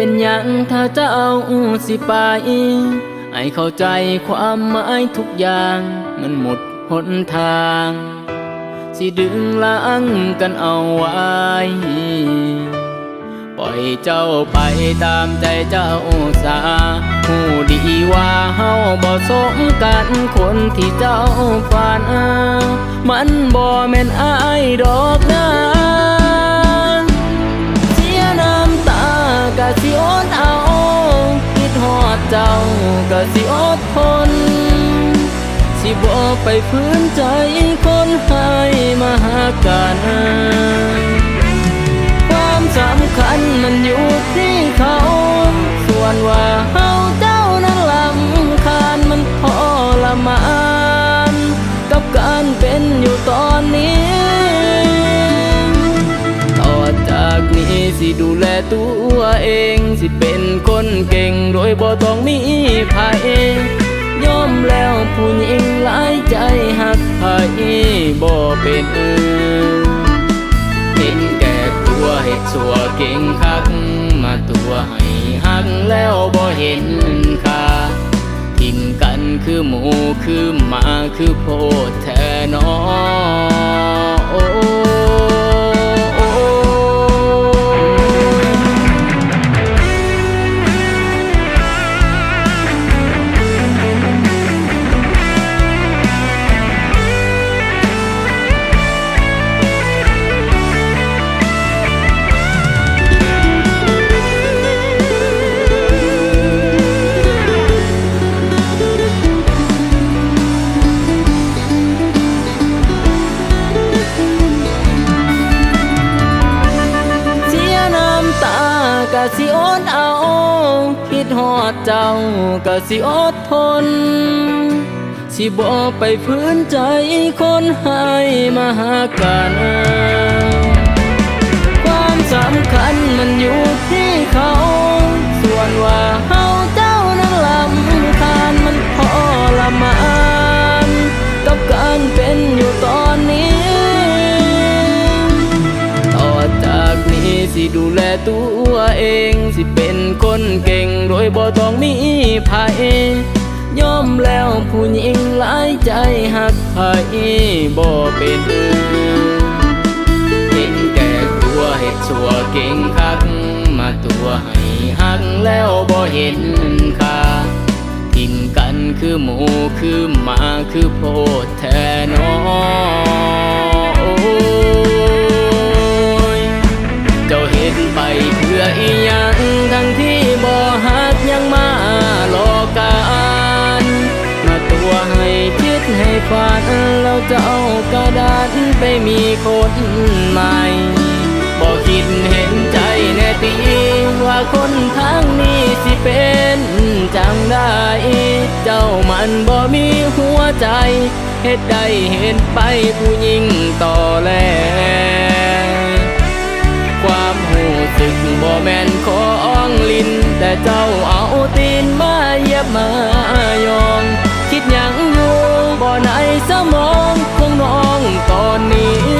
เป็นหยังถ้าเจ้าสิไปให้เข้าใจความหมายทุกอย่างมันหมดหนทาง สิดึงล้างกันเอาไว้ ปล่อยเจ้าไปตามใจเจ้าสาหูดีว่าเฮาบ่สมกันคนที่เจ้าฝันมันบ่แม่นอายดอกนะ ก็สิอดทน สิบ่ไปพื้นใจคนให้มาหากันความสำคัญมันอยู่ที่เขา ส่วนว่าเฮาเจ้านั้นลำคาญมันทรมานกับการเป็นอยู่ตอนนี้ต่อจากนี้สิดูแลตัวเอง สิเป็นคนเก่ง ยบ่ต้องมีภัยยอมแล้วผู้หญิงหลายใจหักไผบ่เป็นอื่นเห็นแก่ตัวเห็ดสัวเก่งคัก มาตัวให้หักแล้วบ่เห็นค่าทิมกันคือหมูคือหมาคือโพดแท สิอดเอา คิดฮอดเจ้ากะสิอดทน สิบ่ไปพื้นใจคนให้มาหากันความสำคัญมันอยู่ที่เขา ส่วนว่าเฮาเจ้านั้นลำคาญมันทรมานกับการเป็นอยู่ตอนนี้ ต่อจากนี้สิดูแลตัว วเองสิเป็นคนเก่งโดยบ่ต้องมีภัยยอมแล้วผู้หญิงหลายใจหักไผบ่เป็นเห็นแก่ตัวเห็ดสัวเก่งคัก มาตัวให้หักแล้วบ่เห็นค่าทิมกันคือหมูคือหมาคือโพดแทนอ ฝันแล้วจะเอากระดาษไปมีคนใหม่บ่คิดเห็นใจแน่ตีว่าคนทางนี้สิเป็นจังได้ เจ้ามันบ่มีหัวใจเฮ็ดได้เห็นไปผู้หญิงต่อแลความหูสึกบ่แม่นขออองลิน แต่เจ้าเอาตีนมาเยียบมายอง ในสมองของน้องตอนนี้